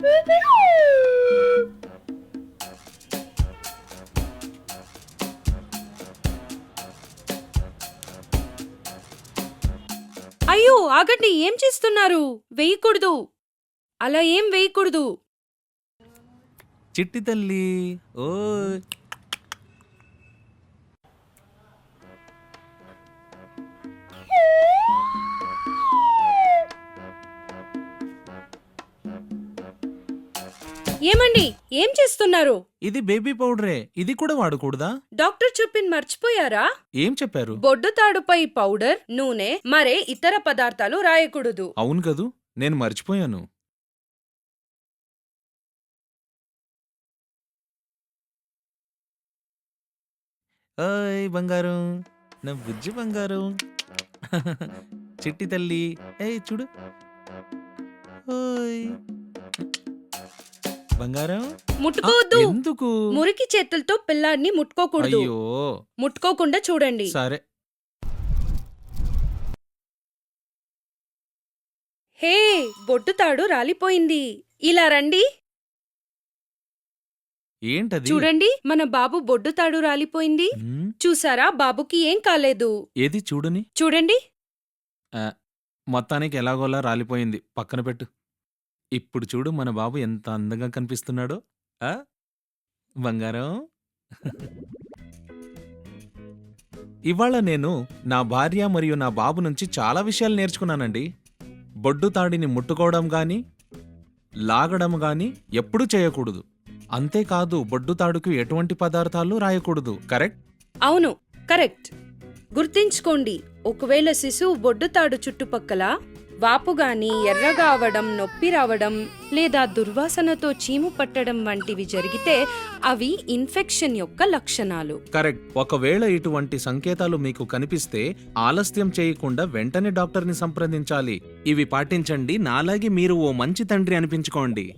Bebe! అయ్యో ఆగండి ఏం చేస్తున్నారు? వేయకూడదు. అలా ఏం వేయకూడదు? చిట్టి తల్లి ఓ ఏమండి? ఏం చేస్తున్నారు? ఇది బేబీ పౌడరే. ఇది కూడా వాడకూడదా? డాక్టర్ చెప్పింది మర్చిపోయారా? ఏం చెప్పారు? బొడ్డు తాడుపై పౌడర్ నూనె మరే ఇతర పదార్థాలు రాయకూడదు. అవును కదూ? నేను మర్చిపోయాను. ఓయ్ బంగారం నా బుజ్జి బంగారం. చిట్టి తల్లి ఏయ్ చూడు. ఓయ్. బంగారం? ముట్టుకోవద్దు. ఎందుకు? మురికి చేతులతో పిల్లాడిని ముట్టుకోకూడదు. అయ్యో. ముట్టుకోకుండా చూడండి. సరే. హే బొడ్డు తాడు రాలిపోయింది. ఇలా రండి. ఏంటది? చూడండి మన బాబు బొడ్డు తాడు రాలిపోయింది. చూసారా బాబుకి ఏం కాలేదు. ఏది చూడని? చూడండి. మొత్తానికి ఎలాగోలా రాలిపోయింది. పక్కన పెట్టు. ఇప్పుడు చూడు మన బాబు ఎంత అందంగా కనిపిస్తున్నాడో. ఆ? బంగారం. ఇవాళ నేను నా భార్య మరియు నా బాబు నుంచి చాలా విషయాలు నేర్చుకున్నానండి. బొడ్డు తాడిని ముట్టుకోవడం గాని లాగడం గాని ఎప్పుడూ చేయకూడదు. అంతేకాదు బొడ్డు తాడుకు ఎటువంటి పదార్థాలు రాయకూడదు. కరెక్ట్? అవును కరెక్ట్. గుర్తించుకోండి ఒకవేళ శిశువు బొడ్డు తాడు చుట్టుపక్కల వాపుగాని ఎర్రగావడం ఎర్రగా అవడం నొప్పి రావడం లేదా దుర్వాసనతో చీము పట్టడం వంటివి జరిగితే అవి ఇన్ఫెక్షన్ యొక్క లక్షణాలు. కరెక్ట్. ఒకవేళ ఇటువంటి సంకేతాలు మీకు కనిపిస్తే ఆలస్యం చేయకుండా వెంటనే డాక్టర్ని సంప్రదించాలి. ఇవి పాటించండి. నాలాగే మీరు ఓ మంచి తండ్రి అనిపించుకోండి.